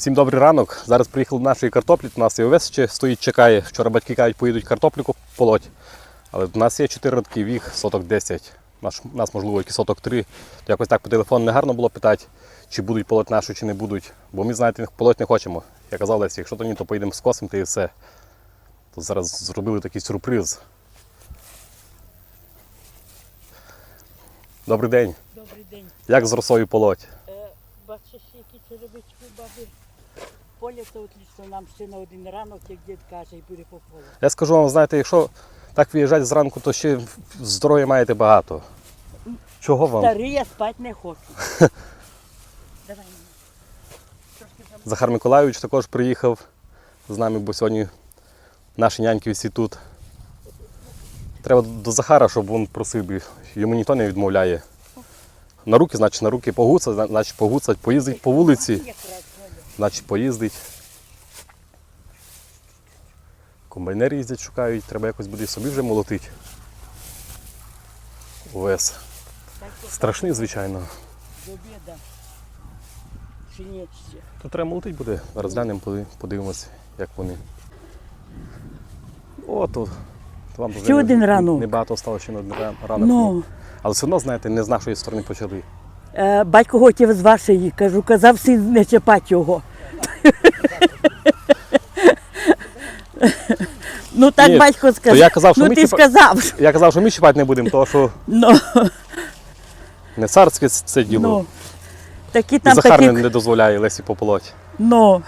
Всім добрий ранок. Зараз приїхали до нашої картоплі. У нас і овес ще стоїть, чекає. Вчора батьки кажуть, поїдуть картоплю полоть. Але в нас є 4 радки віг, соток 10. Наш, нас, можливо, який соток 3. То якось так по телефону не гарно було питати, чи будуть полоть нашу, чи не будуть. Бо ми, знаєте, полоть не хочемо. Я казав Лесі, якщо то ні, то поїдемо скосимо та і все. То зараз зробили такий сюрприз. Добрий день. Добрий день. Як з росою полоть? Е, бачиш, які черевички баби. Поля то отлично нам ще на один ранок, як дід каже, і буде по полу. Я скажу вам, знаєте, якщо так виїжджати зранку, то ще здоров'я маєте багато. Чого вам? Старий я спати не хочу. Давай. Захар Миколайович також приїхав з нами, бо сьогодні наші няньки всі тут. Треба до Захара, щоб він просив. Йому ніхто не відмовляє. На руки, значить, на руки погуцать, значить погуцать, поїздить по вулиці, Значить поїздить. Комбайнери їздять, шукають, треба якось буде і собі вже молотити. Овес. Страшний, звичайно. То треба молотить буде. Зараз глянемо, поди- подивимося, як вони. О, то вам Ще не- один ранок. Небагато стало ще на один ран- ранок. Ну, Але все одно, знаєте, не з нашої сторони почали. е, батько хотів з вашої, кажу, казав син не чіпати його. Ну так Ні, батько сказав. я казав, що ну ми ти сказав. Я казав, що ми чіпати не будемо, тому що Ну, не царське це це діло. ну. Такі І там Захар такі не, не дозволяє Лесі пополоть. Ну.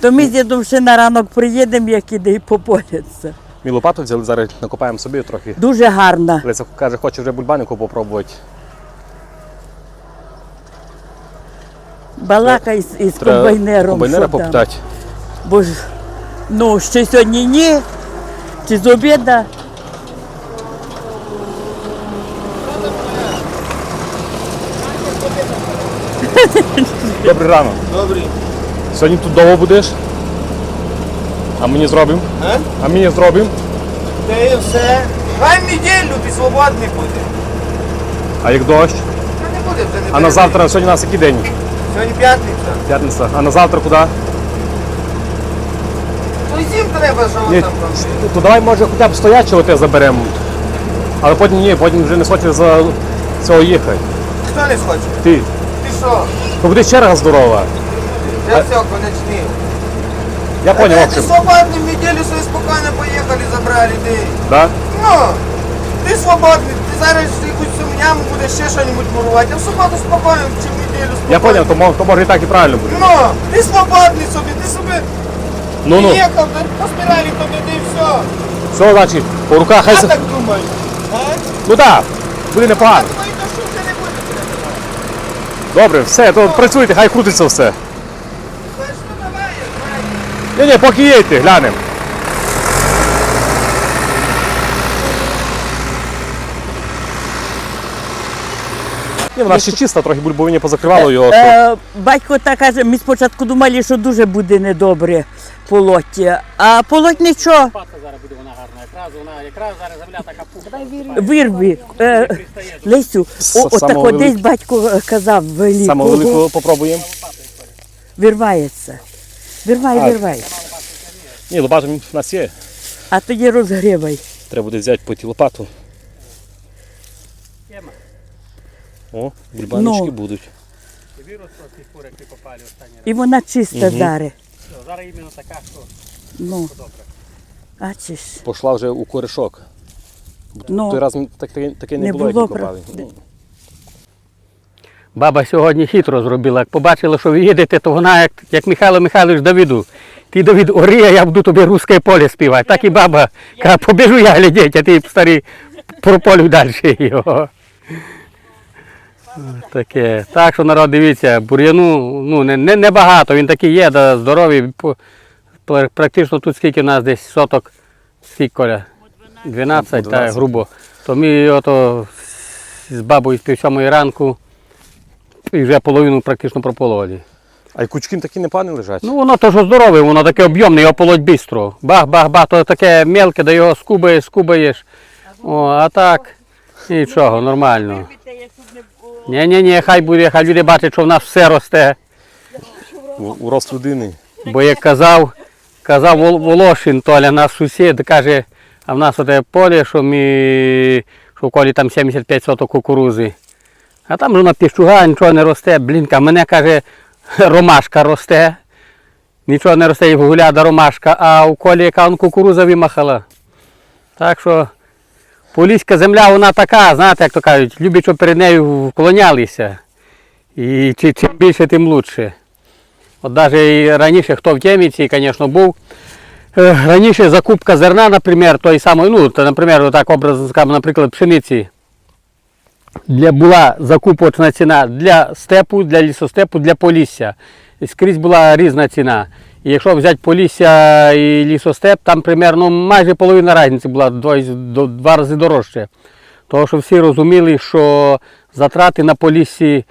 То ми з дідом ще на ранок приїдемо, як іде і пополяться. Ми лопату взяли, зараз накопаємо собі трохи. Дуже гарна. Леся каже, хоче вже бульбанику попробувати. Балакай з, із Треба комбайнером. комбайнера що там. попитати. Бо ж, ну, ще сьогодні ні, чи з обіда. Добрий ранок. Добрий. Сьогодні тут довго будеш? А мені зробимо? А? А мені зробимо? Та і все. Хай неділю ти свободний буде. А як дощ? Та не буде вже не А на завтра, сьогодні у нас який день? Сьогодні п'ятниця. П'ятниця. А на завтра куди? Й зім треба, що Ні, там робити. то давай може хоча б стоячого те заберемо. Але потім ні, потім вже не схоче за цього їхати. Хто не схоче? Ти. Ти що? То буде черга здорова. Вже все, конечний. Я поняв, в Ти общем. свободний, в неділю собі спокійно поїхали, забрали ти. Да? Ну, ти свободний, ти зараз якусь сумняму будеш ще щось мурувати, а в суботу спокійно, чи. Я поняв, то, то може і так і правильно буде. Ну, ти свободний собі, ти собі Ну ну, їхав, поспірали тобі, ти і все. все, значить, по руках хай. Я се- так думаю. А? Ну так, буде непогано. Твої не буде треба. Добре, все, то працюйте, хай крутиться все. Знаєш, ну давай, давай. Ні, ні, поки їдьте, глянемо. Ні, вона ще чиста, трохи бульбовині позакривало його. що- Е, батько так каже, ми спочатку думали, що дуже буде недобре полоть. А полоть нічого, зараз буде вона гарна. Якраз вона якраз зараз земля така пухка. вирви. Е, Лесю, о, отако самого десь велик- батько е, казав великого. Самого великого попробуємо. Вирвається. Вирвай, вирвай. Ні, лопата в нас є. А тоді розгрівай. Треба буде взяти по ті лопату. Тема. О, бульбаночки Ну. будуть. Вірус ці кури, які попали останній раз. І вона чиста зараз. Все, Зараз іменно така, що Ну, добре. бачиш. Пошла вже у корішок. Ну, Той раз так, таке, таке не, Не було, як було, ми копали. Ну, Баба сьогодні хитро зробила. Як побачила, що ви їдете, то вона, як, як Михайло Михайлович Давіду. Ти Давід орія, я буду тобі русське поле співати. Так і баба каже, побіжу я глядіть, а ти старий прополюй далі його. Таке. Так що народ дивіться, бур'яну ну, не, не, не багато, він такий є, да, здоровий. Практично тут скільки в нас десь соток, скільки коля? 12, так, 12. грубо. То ми ото з бабою з пів сьомої ранку і вже половину практично пропололи. А й кучки такі непогані лежать. Ну воно то що здорове, воно таке об'ємне, його полоть бистро. Бах, бах, бах, то таке мелке, да його скубаєш, скубаєш. О, а так нічого, нормально. Ні, ні, ні, хай буде, хай люди бачать, що в нас все росте. У, у людини. Бо як казав, казав Вол- Волошин Толя, наш сусід, каже, а в нас оте поле, що ми, що в колі там 75 соток кукурузи. А там ж на піщуга нічого не росте, блінка. Мене каже, ромашка росте. Нічого не росте, і гуляда ромашка, а у колі яка он кукуруза вимахала. Так що поліська земля, вона така, знаєте, як то кажуть, любить, щоб перед нею вклонялися. І чим більше, тим краще. От навіть раніше, хто в теміці, звісно, був. е, Раніше закупка зерна, наприклад, той самий, ну, наприклад, так скажемо, наприклад, пшениці. Для, була закупочна ціна для степу, для лісостепу, для полісся. І скрізь була різна ціна. Якщо взяти полісся і лісостеп, там примерно майже половина різниці була два, рази дорожче. Тому що всі розуміли, що затрати на поліссі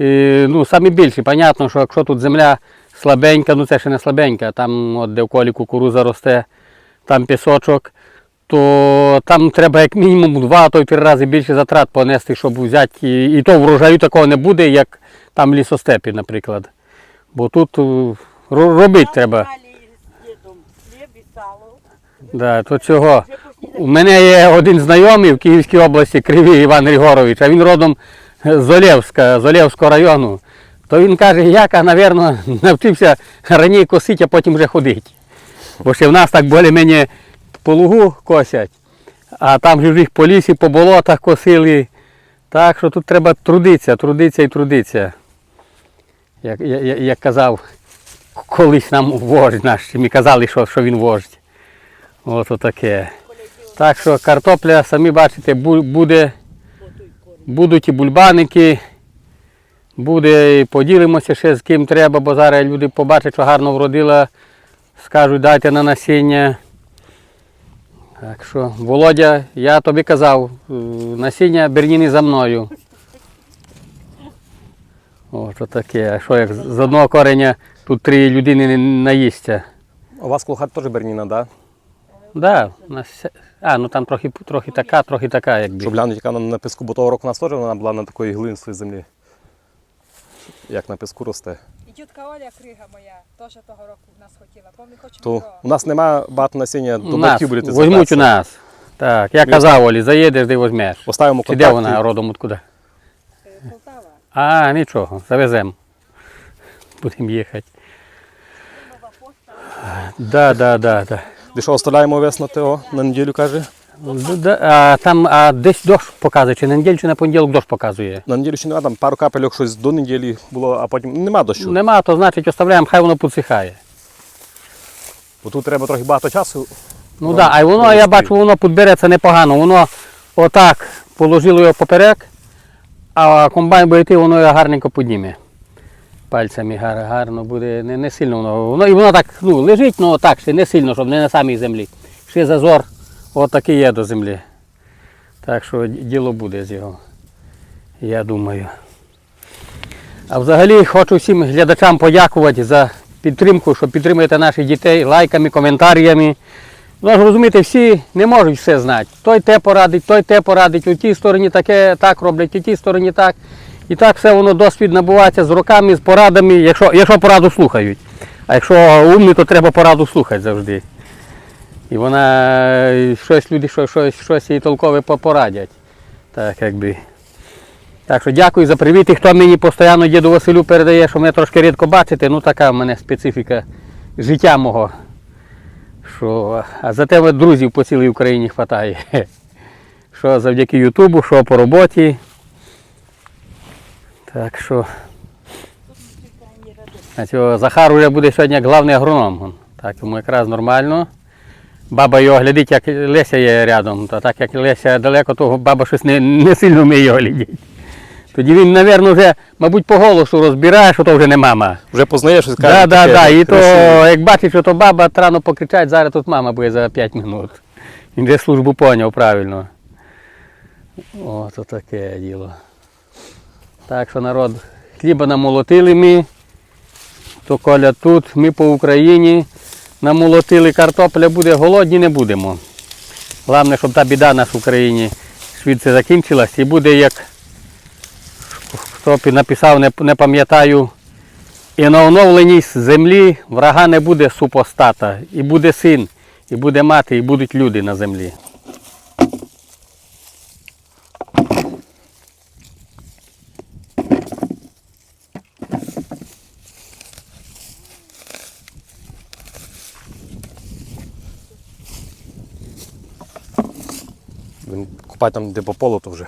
е, ну, самі більші. Понятно, що якщо тут земля слабенька, ну це ще не слабенька, там от де в колі кукуруза росте, там пісочок, то там треба як мінімум два, а то й три рази більше затрат понести, щоб взяти. І, то врожаю такого не буде, як там в лісостепі, наприклад. Бо тут е, робити треба. Да, то цього. У мене є один знайомий в Київській області, Кривий Іван Григорович, а він родом з Олєвська, з Олєвського району. То він каже, як, а, напевно, навчився раніше косити, а потім вже ходити. Бо ще в нас так більш-менш по лугу косять, а там же їх по лісі, по болотах косили. Так що тут треба трудитися, трудитися і трудитися. Як, як, як казав колись нам вождь наш, ми казали, що, що він вождь. Ото таке. Так що картопля, самі бачите, буде, будуть і бульбаники, буде, і поділимося ще з ким треба, бо зараз люди побачать, що гарно вродила, скажуть, дайте на насіння. Так що, Володя, я тобі казав, е, насіння берніни за мною. Ото таке. А що як з одного кореня тут три людини не наїсться? У вас коло теж Берніна, да? Да, у нас а, ну там трохи, трохи така, трохи така, якби. Щоб глянути, яка на піску, бо того року у нас теж вона була на такої глинистої землі. Як на піску росте. І тітка Оля крига моя теж того року в нас хотіла, бо ми хочемо То у нас немає багато насіння, до батьків будете возьмуть у нас. Так, я казав, Олі, заїдеш, де візьмеш. Поставимо Чи де контакти. вона родом откуда? Е, Полтава. А, нічого, завеземо. Будемо їхати. Да, да, да, да. Де що оставляємо вес на на неділю каже. Да, А там а десь дощ показує, чи на неділю, чи на понеділок дощ показує. На неділю ще немає, там пару капельок щось до неділі було, а потім нема дощу. Нема, то значить оставляємо, хай воно підсихає. Бо тут треба трохи багато часу. Ну так, да, а воно, я бачу, воно підбереться непогано. Воно отак положило його поперек, а комбайн буде йти, воно його гарненько підніме. Пальцями гарно буде, не, не сильно воно. Воно і воно так ну, лежить, ну так, ще не сильно, щоб не на самій землі. Ще зазор отакий є до землі. Так що діло буде з його. Я думаю. А взагалі хочу всім глядачам подякувати за підтримку, що підтримуєте наших дітей лайками, коментарями. Ну, ж розумієте, всі не можуть все знати. Той те порадить, той те порадить, у тій стороні таке так роблять, у тій стороні так. І так все воно досвід набувається з роками, з порадами, якщо, якщо пораду слухають. А якщо умні, то треба пораду слухати завжди. І вона е, щось люди щось, щось, щось їй толкове порадять. Так якби. Так що дякую за привіт. І хто мені постійно діду Василю передає, що мене трошки рідко бачите, ну така в мене специфіка життя мого. Що, а зате друзів по цілій Україні вистачає. Що завдяки Ютубу, що по роботі. Так що. Захар уже буде сьогодні як головний агроном. Так, йому якраз нормально. Баба його глядить, як Леся є рядом. Та так як Леся далеко, то баба щось не, не сильно вміє його глядіти. Тоді він, мабуть, вже, мабуть, по голосу розбирає, що то вже не мама. Вже познаєш і Так, скажеш. да, да, да. І то, як бачить, що то баба рано покричать, зараз тут мама буде за 5 минут. Він вже службу поняв правильно. О, то таке діло. Так що народ, хліба намолотили ми, то коля тут, ми по Україні намолотили картопля буде, голодні не будемо. Головне, щоб та біда нас в Україні швидше закінчилась і буде як хто написав, не, не пам'ятаю. І на оновленій землі врага не буде супостата, і буде син, і буде мати, і будуть люди на землі. Він там, де по полу, то вже.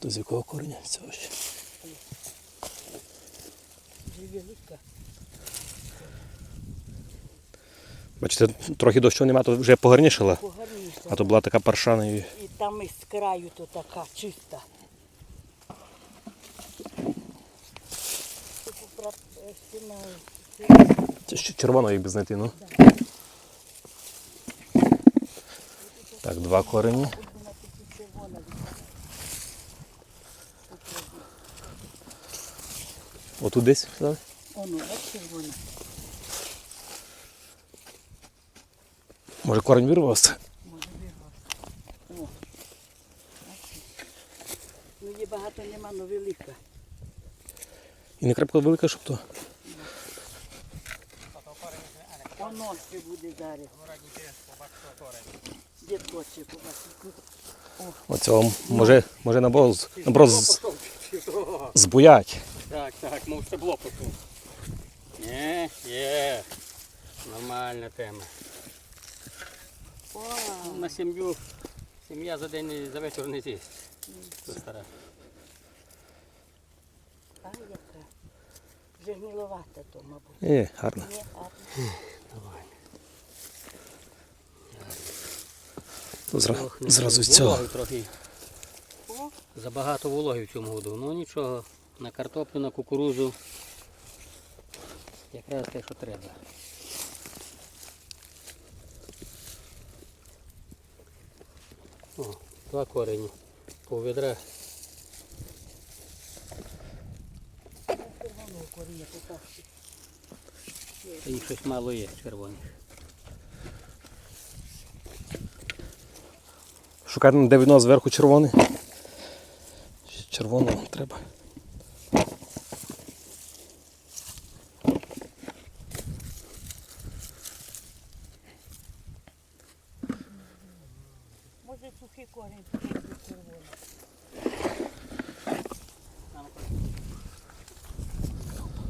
То з якого кореня цього ще? Бачите, трохи дощу нема, то вже погарнішала. Погарніше. А то була така паршана І там із краю то така чиста. Це ще червоної би знайти, ну. Так, два корені. Отут десь. так? Оно, бач, червона. Може корінь вирвався? Може вирвався. О. Бачиш? Ну її багато нема, але велика. І не крепко велика, щоб то. Ще буде зараз. Дід хоче побачити. Оцього може, може наброс, наброс збуять. Так, так, мов це стебло почув. Є, є. Нормальна тема. Вау. На сім'ю, сім'я за день за вечір не з'їсть. А яка? Вже гниловата то, мабуть. Ні, гарно. Ні, а То зра, Ох, не зразу з цього. трохи. О. Забагато вологи в цьому году. Ну нічого, на картоплю, на кукурузу. Якраз те, що треба. О, два корені. По відра. червоного коріння покажу. Їх щось мало є червоних. Шукати де вино зверху червоне. Ще Червоного треба. Може сухий корінь тут буде червоний.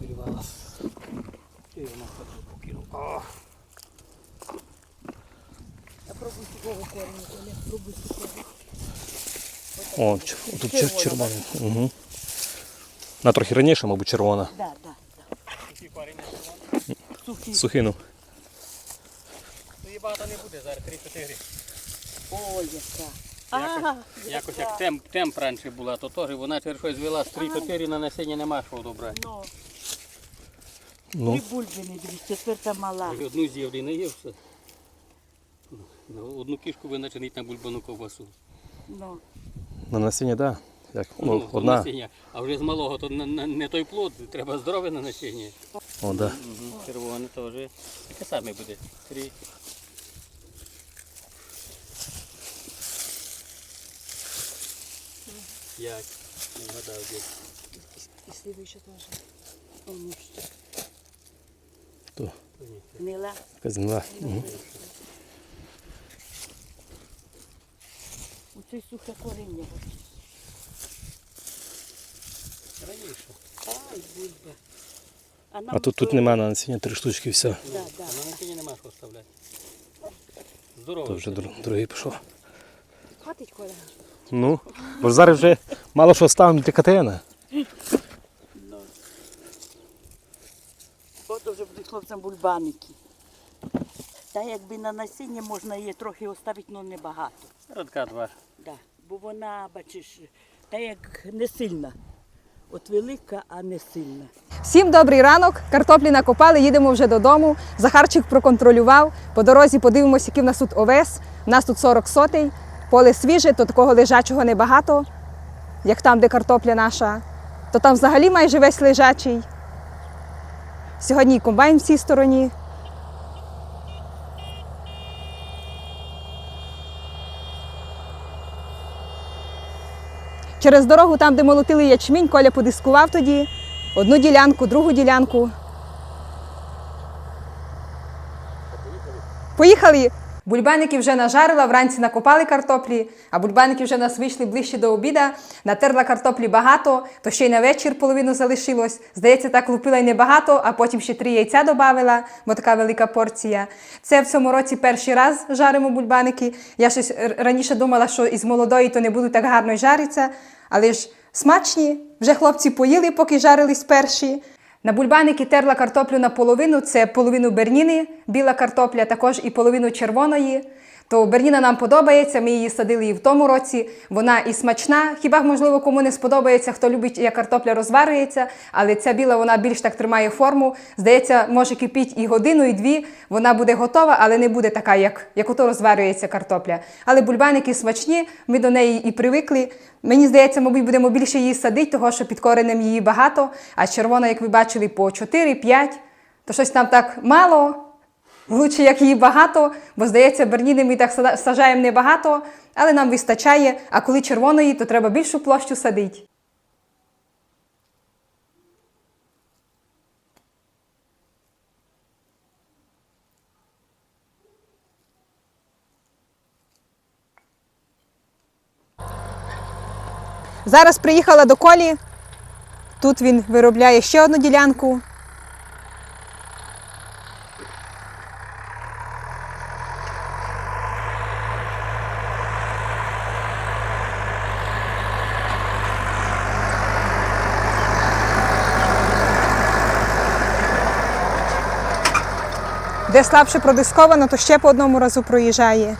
Полювала. І вона хоч покинув. О, А пробуй сухого коріння, Оля, пробуй сухого. О, ч- тут чер- червоне. Угу. На трохи раніше, мабуть, червона. Да, да, да. Сухий. Сухину. Її багато не буде, зараз 3-4. О, яка. Ага, Якось як темп, темп раніше була, то теж вона через щось звела з 3-4 на насіння нема що добре. Ну, Ну, і бульби не дивись, четверта мала. Одну з'їв не їв все. Ну, Одну кішку виначинить на бульбану ковбасу. Ну, на насіння, так. Да. Як, ну, то одна. насіння. А вже з малого то не, той плод, треба здорове на насіння. О, да. Угу. Червоне теж. Таке саме буде. Три. П'ять. Не вгадав десь. і слідуюча теж. О, ну що. То, Гнила. якась земля. Угу. Оце сухе коріння. Раніше. Ай, бульба. А, нам А тут, тут то- нема на насіння три штучки, все. Да, да. А на насіння нема що вставляти. Здорово. То вже другий пішов. Хватить коля. Ну, бо ж зараз вже мало що ставимо для КТН. Ну. От вже будуть хлопцям бульбаники. Та якби на насіння можна її трохи оставити, але не багато. Радка два. Да. Бо вона, бачиш, та як не сильна. От велика, а не сильна. Всім добрий ранок. Картоплі накопали, їдемо вже додому. Захарчик проконтролював. По дорозі подивимося, який в нас тут овес. У нас тут 40 сотий. Поле свіже, то такого лежачого небагато, як там, де картопля наша. то там взагалі майже весь лежачий. Сьогодні і комбайн в цій стороні. Через дорогу, там, де молотили ячмінь, Коля подискував тоді одну ділянку, другу ділянку. Поїхали. Бульбаники вже нажарила, вранці накопали картоплі, а бульбаники вже нас вийшли ближче до обіда. Натерла картоплі багато, то ще й на вечір половину залишилось. Здається, так лупила й небагато, а потім ще три яйця додавила, бо така велика порція. Це в цьому році перший раз жаримо бульбаники. Я щось раніше думала, що із молодої то не будуть так гарно й жариться, але ж смачні. Вже хлопці поїли, поки жарились перші. На бульбаники терла картоплю наполовину, це половину берніни, біла картопля, також і половину червоної. То берніна нам подобається, ми її садили і в тому році. Вона і смачна. Хіба можливо кому не сподобається, хто любить, як картопля розварюється, але ця біла вона більш так тримає форму. Здається, може кипіть і годину, і дві. Вона буде готова, але не буде така, як, як ото розварюється картопля. Але бульбаники смачні, ми до неї і привикли. Мені здається, мабуть, будемо більше її садити, того що під коренем її багато, а червона, як ви бачили, по 4-5. То щось там так мало. Лучше, як її багато, бо здається, берніни ми так сажаємо небагато, але нам вистачає. А коли червоної, то треба більшу площу садити. Зараз приїхала до колі. Тут він виробляє ще одну ділянку. Де слабше продисковано, то ще по одному разу проїжджає.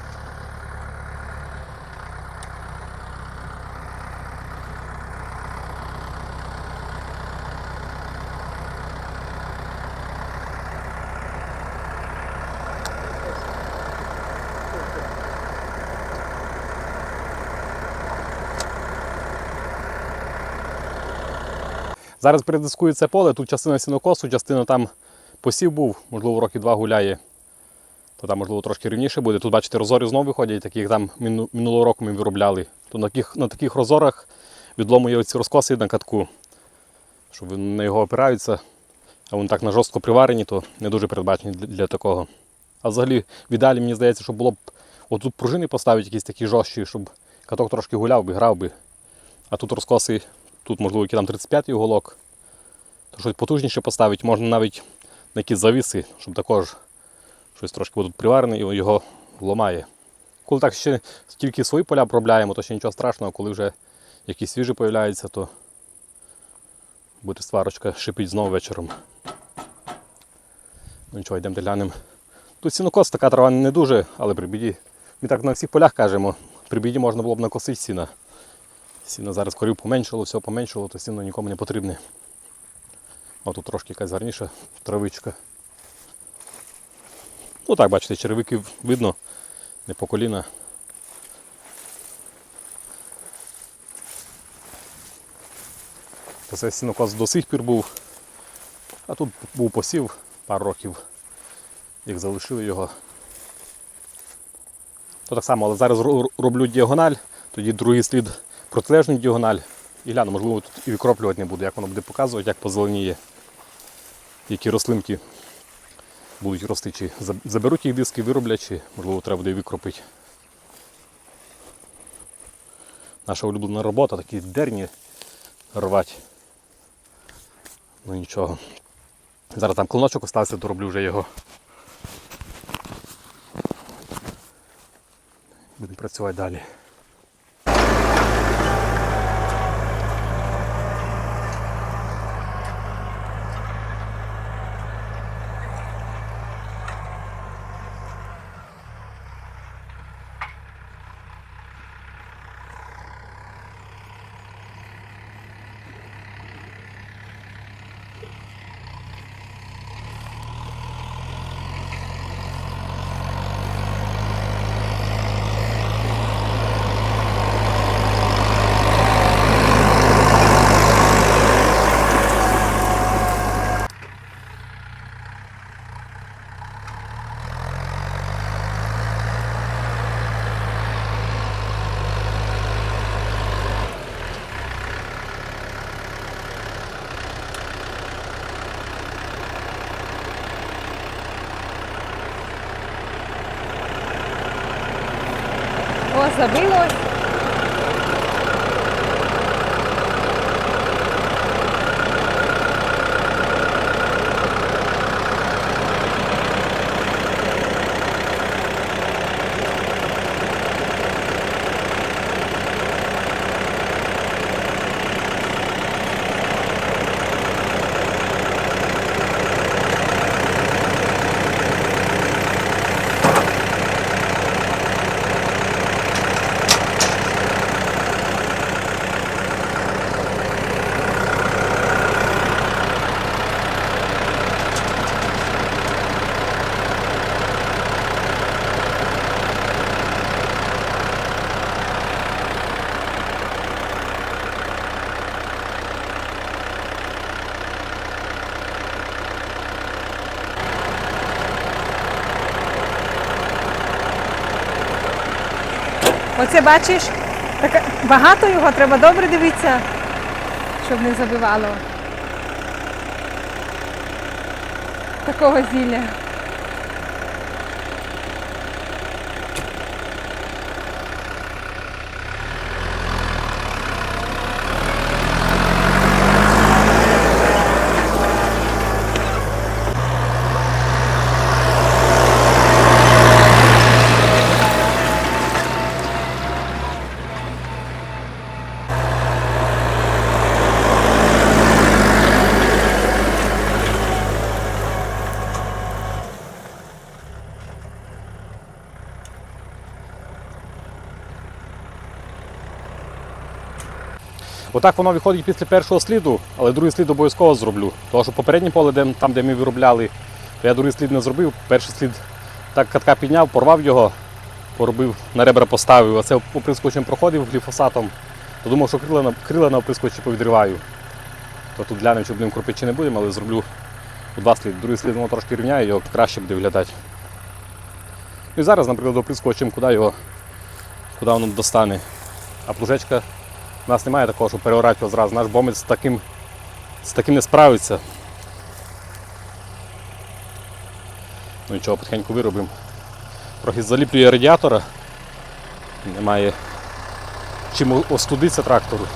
Зараз передискує це поле, тут частина сінокосу, частина там посів був, можливо, роки два гуляє. То там, можливо, трошки рівніше буде. Тут, бачите, розори знову виходять, такі там минулого року ми виробляли. То на таких, на таких розорах відломує оці розкоси на катку, щоб на його опираються, а вони так на жорстко приварені, то не дуже передбачені для, такого. А взагалі, в ідеалі, мені здається, що було б отут пружини поставити якісь такі жорсткі, щоб каток трошки гуляв би, грав би. А тут розкоси, тут, можливо, який там 35-й уголок. То щось потужніше поставити, можна навіть на якісь завіси, щоб також щось трошки будуть приварене і його ламає. Коли так ще тільки свої поля обробляємо, то ще нічого страшного, коли вже якісь свіжі появляються, то буде сварочка шипить знову вечором. Ну нічого, йдемо глянемо. Тут сінокос така трава не дуже, але при біді. Ми так на всіх полях кажемо, при біді можна було б накосити сіна. Сіно зараз корів поменшало, все поменшало, то сіно нікому не потрібне. А тут трошки якась гарніша травичка. Ну так, бачите, черевики видно, не по коліна. Це сінокос до сих пір був. А тут був посів пару років, як залишили його. То так само, але зараз роблю діагональ, тоді другий слід протилежну діагональ. І гляну, можливо, тут і викроплювати не буду, як воно буде показувати, як позеленіє, які будуть рости, чи заберуть їх диски, вироблять, чи можливо треба буде викропити. Наша улюблена робота, такі дерні рвати. Ну нічого. Зараз там клиночок остався, дороблю вже його. Будемо працювати далі. Забилось. Оце бачиш, так багато його, треба добре дивитися, щоб не забивало. Такого зілля. Отак воно виходить після першого сліду, але другий слід обов'язково зроблю. Тому що попереднє поле, де, там, де ми виробляли, то я другий слід не зробив. Перший слід так катка підняв, порвав його, поробив, на ребра поставив, а це оприскувачем проходив гліфосатом. То думав, що крила на, крила на оприскувачі повідриваю. То тут глянемо, чи будемо кропити, не будемо, але зроблю у два слід. Другий слід воно трошки рівняє, його краще буде виглядати. Ну і зараз, наприклад, оприскувачем, куди його, куди воно достане. А плужечка у нас немає такого, щоб переорати його зразу. Наш бомець з таким, з таким не справиться. Ну нічого, потихеньку виробимо. Трохи заліплює радіатора. Немає чим остудитися трактору.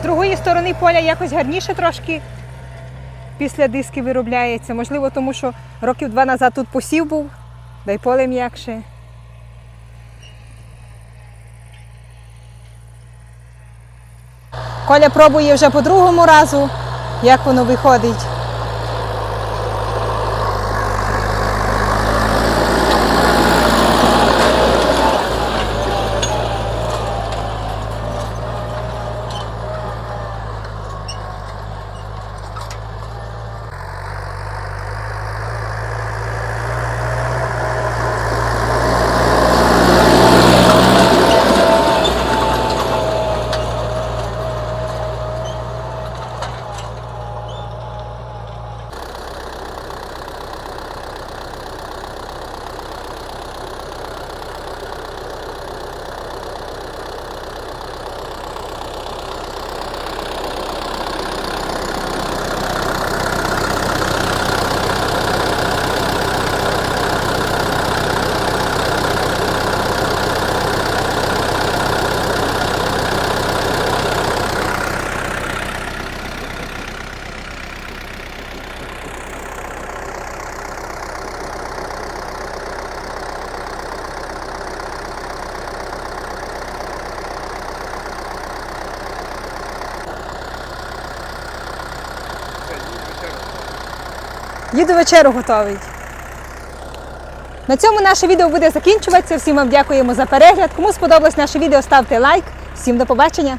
З другої сторони якось гарніше трошки після диски виробляється. Можливо, тому що років два назад тут посів був, да й поле м'якше. Коля пробує вже по другому разу, як воно виходить. Їду вечеру готовий. На цьому наше відео буде закінчуватися. Всім вам дякуємо за перегляд. Кому сподобалось наше відео, ставте лайк. Всім до побачення!